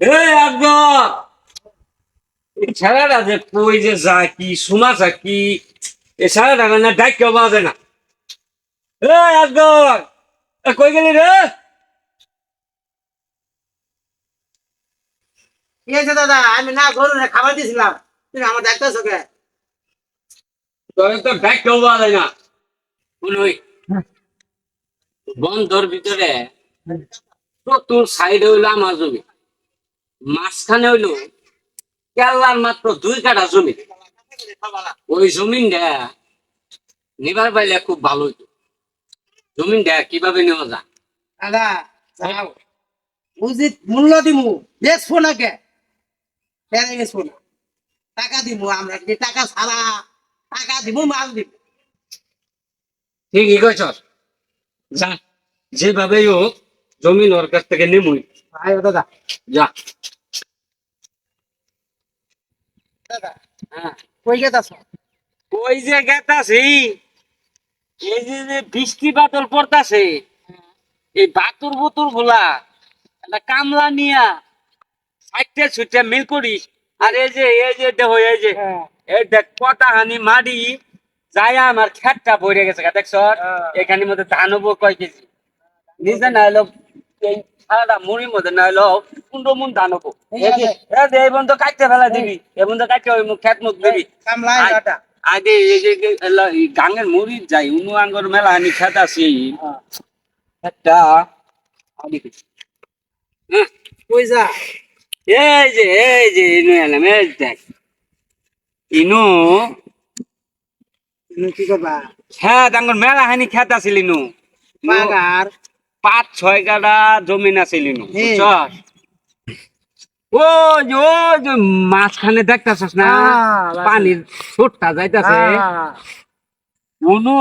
এই যে কই যে যায় কি শোনা যায় কি ছেলেটা না ডাক কেউ বাজে না। এ কই গেলি রে? কি হয়েছে দাদা? আমি না গরু খাবার দিয়েছিলাম। তুমি আমার কে? তোর তো বাজে না। বন্ধর ভিতরে তোর সাইডে হইল আমার জমি। মাঝখানে হইল কেল্লার মাত্র দুই কাঠা জমি। ওই জমিনটা নিবার পাইলে খুব ভালো হইতো। জমিনটা কীভাবে নেওয়া যায়? দাদা যাও উচিত মূল্য দিমু বেচবো না কে কেন বেচবো না। টাকা দিমু আমরা যে টাকা ছাড়া টাকা দিমু মাল দিব ঠিকই কইছ যা যেভাবেই হোক জমিন ওর কাছ থেকে নেমুই। আয় দাদা যা। দাদা হ্যাঁ কই গেতাছ ওই যে গেতাছি? এই যে যে বৃষ্টি বাদল পড়তাছে এই বাতুর বুতুরগুলা একটা কামলা নিয়া সাইটে ছুটে মিল করি আর এই যে এই যে দেখো এই যে এই দেখ কটা হানি মারি যায় আমার খেটটা ভরে গেছে দেখছ? এখানে মধ্যে ধান হব কয় কেজি। নিজে না হলো সারাটা মুড়ির মধ্যে না হলো মন ধান হব। ঠিক এই যে- আছে। এই যে। এই বন্ধ কাটতে ফেলা দিবি। এই। বন্ধ কাটতে ওই খেত মুখ দিবি। আগে এই যে গাঙের মুড়ি যাই উনু আঙ্গর মেলা আমি খেত একটা আদি হ্যাঁ, কই যা? এই যে এই যে ইনু এলাম এই দেখ। ইনু। তুমি কি করবা খেত আঙ্গর মেলা হানি খেত আছিল ইনু। ইনু বাগার। পাঁচ ছয় গাড়া জমিন আছিল ও ও মাঝখানে দেখতাছস না? পানির ছোটটা যাইতাছে। উনু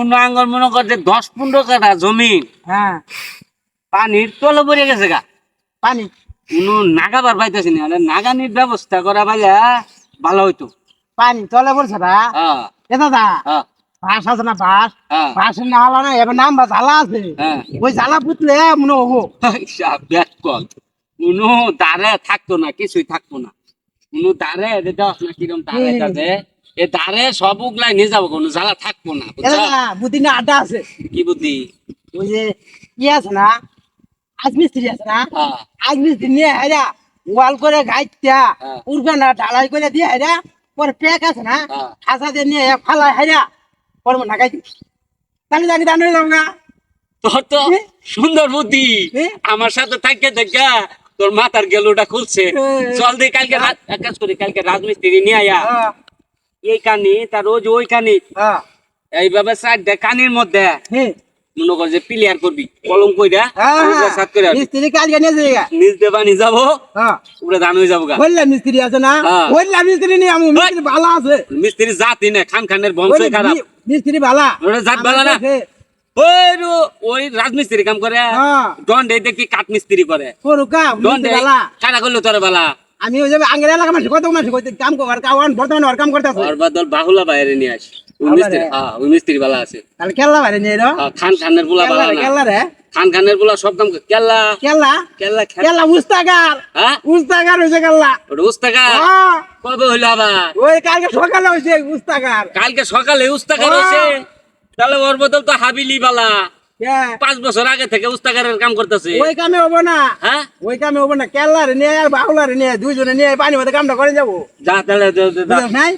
উনু আঙ্গর মনে করছে দশ পনেরো কাঠা জমিন হ্যাঁ। পানির তলে পড়ে গেছে গা। পানি। কোনো নাগাবার পাইতেছি না। নাগানির ব্যবস্থা করা ভাইয়া ভালো হইতো। পানি তলে পড়ছে না? হ্যাঁ। এ দাদা হ্যাঁ। বাস আছে না বাস বাসের না হলো না এবার নাম বা জ্বালা আছে। হ্যাঁ। ওই জ্বালা পুতলে মনে হব। কল কোনো দাঁড়ে থাকতো না কিছুই থাকতো না। কোনো দাঁড়ে দেওয়াস না কিরম দাঁড়ে হুম। এ দাঁড়ে সব উগলাই নিয়ে যাব কোনো জ্বালা থাকব না বুদ্ধি না আড্ডা আছে। কি বুদ্ধি? ওই যে কি আছে না আজ মিস্ত্রি আছে না হ্যাঁ। আজ মিস্ত্রি নিয়ে হেরা ওয়াল করে গাইতা হ্যাঁ। উঠবে না ঢালাই করে দিয়ে হেরা পরে প্যাক আছে না। খাসা দিয়ে নিয়ে ফালা হেরা পরে মনে গাই তাহলে জানি দান না তোর তো সুন্দর বুদ্ধি। আমার সাথে থাকে দেখা তোর মাথার গেলুটা খুলছে। চল দি কালকে রাত- এক কাজ করি কালকে রাজমিস্ত্রি নিয়ে আয়া। হ্যাঁ, এই কানি তার রোজ ওই কানি হ্যাঁ, এইভাবে দে কানির মধ্যে। হ্যাঁ, মনে কর যে প্লেয়ার করবি কলম কইরা হ্যাঁ, সাত করে মিস্ত্রি কালকে নিয়ে যাবে নিজ দেবা নিয়ে যাব হ্যাঁ। উপরে হয়ে যাব বললাম মিস্ত্রি আছে না? হ্যাঁ। বললাম মিস্ত্রি নিয়ে আমি মিস্ত্রি ভালো আছে। মিস্ত্রি জাতি না খান খানের বংশ খারাপ। মিস্ত্রি ভালো। ওরা জাত ভালো না? ওই ওই রাজমিস্ত্রি কাম করে। হ্যাঁ। দন্ডে দেখি কাঠ মিস্ত্রি করে। করু কাম মিস্ত্রি ভালো। কারা করল তোর বেলা? আমি ওই যাবে আঙ্গের এলাকা মানুষ কত মানুষ কইতে কাম কর কাওয়ান বর্তমানে কাম করতেছে। ওর বাদল বাহুলা বাইরে নিয়ে আস। ওই মিস্ত্রি হ্যাঁ ওই মিস্ত্রি বালা আছে তাহলে কেল্লা বাইরে নিয়ে এলো হ্যাঁ, খান খানের বুলা কেল্লা বালা না কেল্লা রে খান খানের সব কাম করে। কেল্লা কেল্লা কেল্লা কেল্লা উস্তাগার হ্যাঁ উস্তাগার হইছে কেল্লা ওটা উস্তাকা হ্যাঁ, কবে হইল আবার ওই কালকে সকালে হইছে উস্তাগার কালকে সকালে হ্যাঁ। তাহলে ওর বদল তো হাবিলি বালা হ্যাঁ, পাঁচ বছর আগে থেকে উস্তাকারের কাম করতেছে ওই কামে হব না হ্যাঁ ওই কামে হব না কেল্লা রে নিয়ে আর বাহুলা রে নিয়ে দুইজনে নিয়ে পানি মধ্যে কামটা করে যাব যা তাহলে? হ্যাঁ।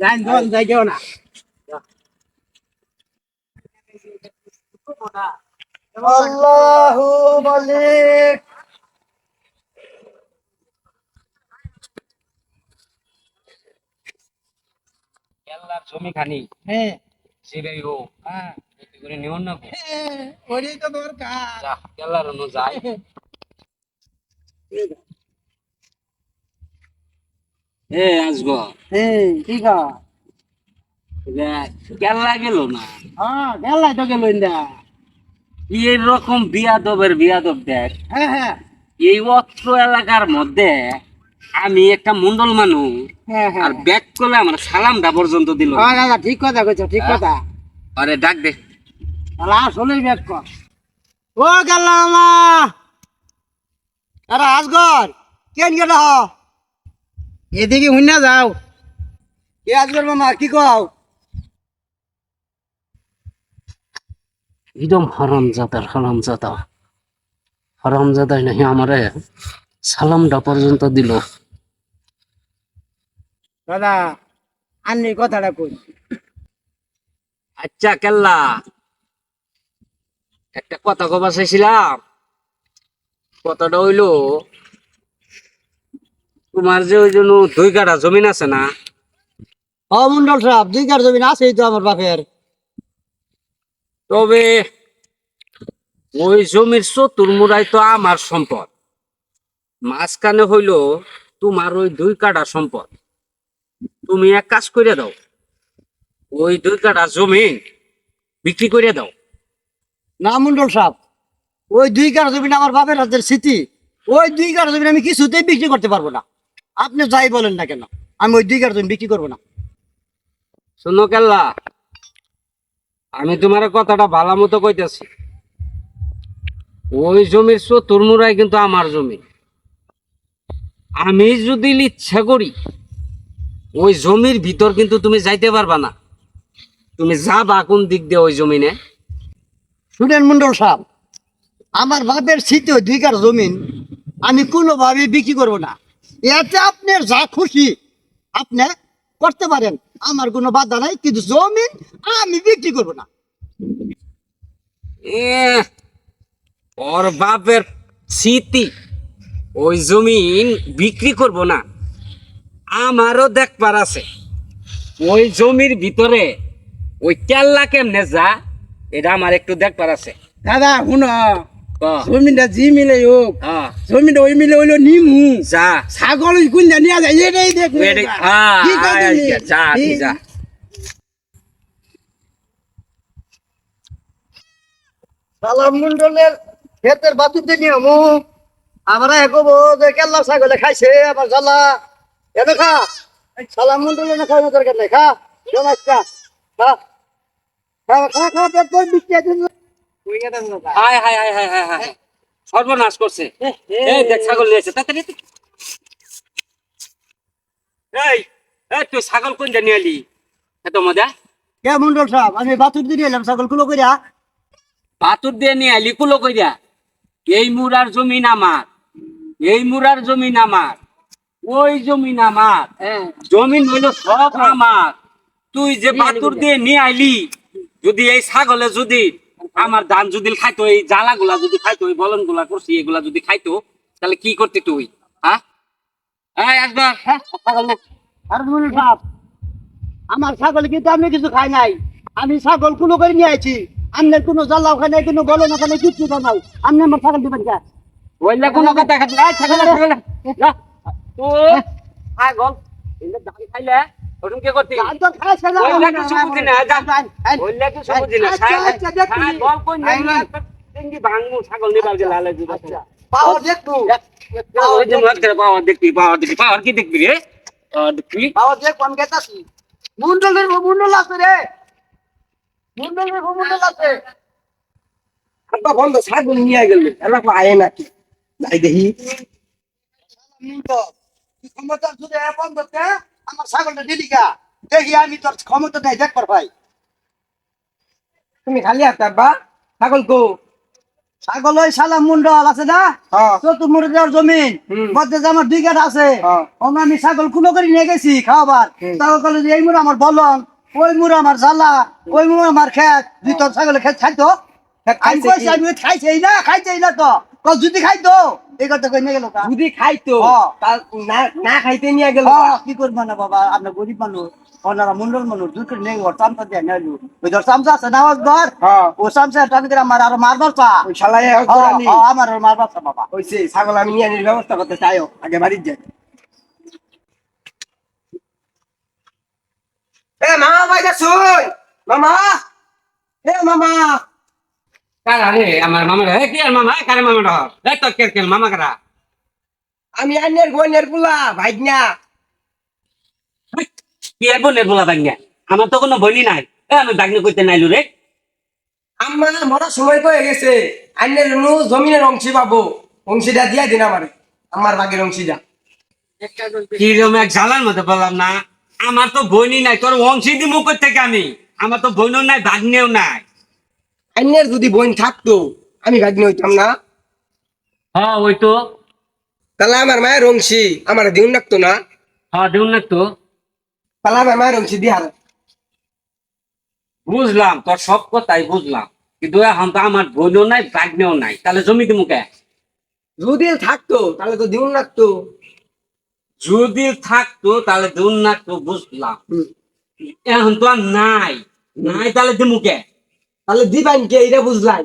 যাই যাই কেউ না আল্লাহু মালিক। কেল্লার জমি খানি। হ্যাঁ। সেটাই হোক হ্যাঁ করে নিয়ন না হ্যাঁ, ওরই তো দরকার। যা অনু যাই এ আসব হ্যাঁ ঠিক আছে কেল্লা গেল না। হ্যাঁ তো গেল ইন্দা এই রকম বিয়াদবের বিয়াদব দেখ। হ্যাঁ হ্যাঁ। এই অত্র এলাকার মধ্যে আমি একটা মন্ডল মানুষ। হ্যাঁ আর ব্যাক করলে আমার সালামটা পর্যন্ত দিল। দাদা ঠিক কথা কইছো ঠিক। কথা। আরে ডাক দে। তাহলে আসলেই কর। ও গেলাম আরে আসগর কেন গেল এদিকে হুইনা যাও। এ আজকের মামা কি কও? একদম হরম জাতার হরম জাতা হরম জাতাই নাকি আমারে সালামটা পর্যন্ত দিল। দাদা আন্নি কথাটা কই? আচ্ছা কেল্লা। একটা কথা কবা চাইছিলাম। কথাটা হইল তোমার যে ওই জন্য দুই কাটা জমিন আছে না? ও মন্ডল সাহেব দুই কার জমিন আছেই তো আমার বাপের। তবে ওই জমির চতুর্মুড়াই তো আমার সম্পদ। মাঝখানে হইল তোমার ওই দুই কাটা সম্পদ। তুমি এক কাজ করে দাও ওই দুই কাটা জমি বিক্রি করে দাও। না মন্ডল সাহেব ওই দুই কার জমি আমার বাপের হাতের স্মৃতি ওই দুই কার জমি আমি কিছুতেই বিক্রি করতে পারব না। আপনি যাই বলেন না কেন আমি ওই দুই কার জমি বিক্রি করব না। শোনো কেল্লা আমি তোমার কথাটা ভালো মতো কইতেছি। ওই জমির চতুর্মুড়াই কিন্তু আমার জমি। আমি যদি ইচ্ছা করি, ওই জমির ভিতর কিন্তু তুমি যাইতে পারবা না। তুমি যাবা কোন দিক দিয়ে ওই জমিনে? শুনেন মন্ডল সাহেব, আমার বাপের স্মৃতি দুই কার জমিন আমি কোনোভাবে বিক্রি করব না। এতে আপনার যা খুশি আপনি করতে পারেন। আমার কোনো বাধা নাই কিন্তু জমিন আমি বিক্রি করব না। এ ওর বাপের স্মৃতি ওই জমিন বিক্রি করব না। আমারও দেখবার আছে ওই জমির ভিতরে ওই কেল্লা কেমনে যা এটা আমার একটু দেখবার আছে। দাদা শুন। ক, জমিনটা জি মিলে হোক। জমিনটা ওই মিলে হইল নিমু। যা। ছাগল কোন জানিয়া যায় এটাই এডে- হ্যাঁ, যা যা। সালাম মন্ডলের ক্ষেতের বাতুতে নিয়ে আমু। আমরা একব যে কেল্লা ছাগলে খাইছে আবার জ্বালা। এনে খা সালাম মন্ডলে না খাওয়ানো দরকার নাই খা। খা। খা খা পেট আছে। হায় হায় হায় হায় হায় হায়। সর্বনাশ করছে। এই দেখ ছাগল নিয়েছে। এই এই তুই ছাগল কোন জানি আলি এত মজা? কে মন্ডল সাহেব আমি বাতুর দিয়ে এলাম ছাগলগুলো কইরা। পাথর দিয়ে নিয়ে আলি কুলো কইরা। এই মুরার জমিন আমার এই মুরার জমিন আমার ওই জমিন আমার জমিন হইল সব আমার। তুই যে পাথর দিয়ে নিয়ে আইলি যদি এই ছাগলে যদি আমার ধান যদি খাইতো এই জ্বালা গুলা যদি খাইতো এই বলনগুলা করছি এগুলা যদি খাইতো তাহলে কি করতে তুই? হ্যাঁ? হ্যাঁ আমার ছাগল কিন্তু আমি কিছু খাই নাই। আমি ছাগল কুলো করে নিয়ে আইছি। আপনার কোনো জ্বালা ওখানে কোনো গলন ওখানে কিচ্ছু তো নাই। আপনি আমার ছাগল দিবেন কে? ওইলা কোনো কথা খাইতে এই ছাগল ছাগল। ছাগল ওরকম কে করতে? আর তো খাইছে না ওইলা কিছু বুঝি না, যা। ওইলা কিছু বুঝি না। আচ্ছা, আচ্ছা, দেখি। ছাগল কোন আইন। টেঙ্গি ভাঙমু ছাগল নিবার গেলে আলে দিব। আচ্ছা। পাও দেখব। ওই যে মুখ ধরে পাওয়ার দেখবি পাওয়ার দেখবি পাওয়ার কি দেখবি রে? পাওয়ার দেখবি। পাও দেখ কোন গেতাছি। মুন্ডলের মুন্ডল আছে রে। মুন্ডলের মুন্ডল আছে। আব্বা বন্ধ ছাগল নিয়ে গেল। এলাকা আয় নাকি? যাই দেখি। মুন্ডল ক্ষমতা যদি এখন করতে আমার ছাগলটা দিলি কা দেখি আমি তোর ক্ষমতা নাই দেখবার ভাই। তুমি খালি হাতে আব্বা ছাগল কো? ছাগল ওই সালাম মুন্ডল আছে না? হ্যাঁ। চতুর্মুড়ি দেওয়ার জমিন। মধ্যে যে আমার দুই কাঠ আছে। হ্যাঁ। আমি ছাগল কুলো করে নিয়ে গেছি খাওয়াবার। ছাগল কলে যে এই মুড় আমার বলন ওই মুড় আমার জ্বালা ওই মুড় আমার খেত দুই তোর ছাগলে খেত খাইতো? কইছি আমি খাইছেই না খাইছেই না তো। কল যদি খাইতো? এই কথা কই নিয়ে গেল যদি খাইতো। না না খাইতে নিয়ে গেল কি? করব না বাবা? আপনার গরিব মানুষ ওনারা মন্ডল মানুষ দুই করে নিয়ে ওর চামচা দিয়ে নিয়ে ওই ধর চামচা আছে না ওর ঘর? ও চামচা টান করে আমার আরও মারবার পা। ওই শালায় আমার আর মারবার পা বাবা। হইছে ছাগল আমি নিয়ে আনির ব্যবস্থা করতে চাইও আগে বাড়ির যাই। এ মামা ভাইটা শুন মামা! এ মামা! কারা রে আমার মামা কি আর কারে তো কে মামা কারা? আমি আন্নের গোয়েনের পুলা ভাইগনা। কি আর বোনের আমার তো কোনো বনি নাই। এ আমি বাগনি করতে নাইলু রে। আম্মা মরা সময় কয়ে গেছে আন্নের নু জমিনের অংশী পাবো। অংশীটা দিয়া দিন আমারে আমার বাগের অংশী যা কিরম এক জ্বালার মধ্যে বললাম না? আমার তো বইনি নাই তোর অংশী দিমু থেকে আমি? আমার তো বইনও নাই ভাগ্নেও নাই। আইনের যদি বোন থাকতো আমি ভাগ্নি হইতাম না। হ্যাঁ ওই তো তাহলে আমার মায়ের অংশী আমার দিন রাখতো না। হ্যাঁ দেউন না তো তাহলে আমার মায়ের অংশী দিহার বুঝলাম তোর সব কথাই বুঝলাম। কিন্তু এখন তো আমার বোনও নাই ভাগ্নেও নাই। তাহলে জমি দিমু কে? যদি থাকতো তাহলে তো দিন রাখতো যদি থাকতো তাহলে দেউন না তো বুঝলাম। এখন তো আর নাই। নাই তাহলে দিমু কে? তাহলে দিবেন কে এটা বুঝলাই।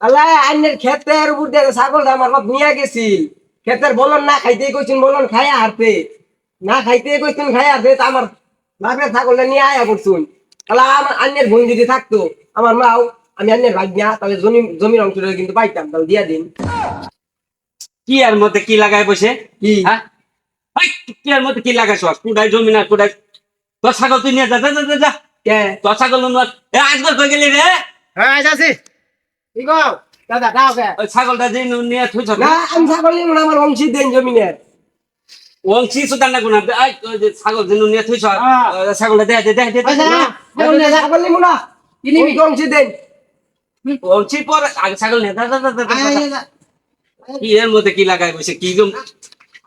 তাহলে আইনের ক্ষেতের উপর দিয়ে ছাগল আমার বাপ নিয়ে গেছিল ক্ষেতের বলন না খাইতে কইছেন বলন খাইয়া হারতে। না খাইতে কইছেন খাইয়া হারতে তা আমার বাপের ছাগলটা নিয়ে আয়া করছুন। তাহলে আমার আন্যের বোন যদি থাকতো আমার মাও আমি আন্যের ভাগ্যা তাহলে জমি জমির অংশটা কিন্তু পাইতাম তাহলে দিয়া দিন। কি আর মধ্যে কি লাগাই বসে? কি? হ্যাঁ? কি আর মধ্যে কি লাগাইছ? কুড়াই জমি না কুড়াই তোর ছাগল তুই নিয়ে যা যা যা, যা, তোর ছাগল আজকাল কই গেলি রে? হ্যাঁ কি গো? দাদা দাও কে ওই ছাগলটা যে নিয়ে থুইছ না আমি ছাগল নিব না আমার অংশী দেন জমিনের। ওংশি সুদান না কোনা আই যে ছাগল যে নিয়ে থুইছ হ্যাঁ। ছাগলটা দে দে দে দে আচ্ছা, ছাগল নিয়ে ছাগল নিব না? ওই অংশী দেন। পর আগে ছাগল যা, যা, যা, যা। কি এর মধ্যে কি লাগাই বসে? কি গম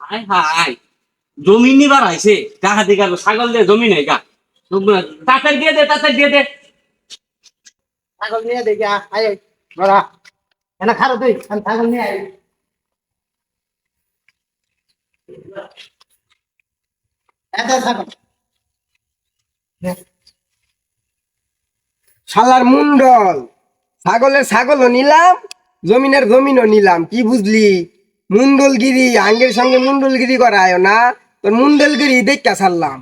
হাই হাই জমি নিবার আইছে। কাহা দিকে ছাগল দিয়ে জমি নেই গা। তাড়াতাড়ি দিয়ে দে তাড়াতাড়ি দিয়ে দে। ছাগল নিয়ে দেখি আয় বড়া। খারো তুই, আমি ছাগল নিয়ে শালার মুন্ডল, ছাগলের ছাগলও নিলাম, জমিনের জমিনও নিলাম, কি বুঝলি? মুন্ডলগিরি, আঙ্গের সঙ্গে মুন্ডলগিরি করায় না, তোর মুন্ডলগিরি দেখা ছাড়লাম।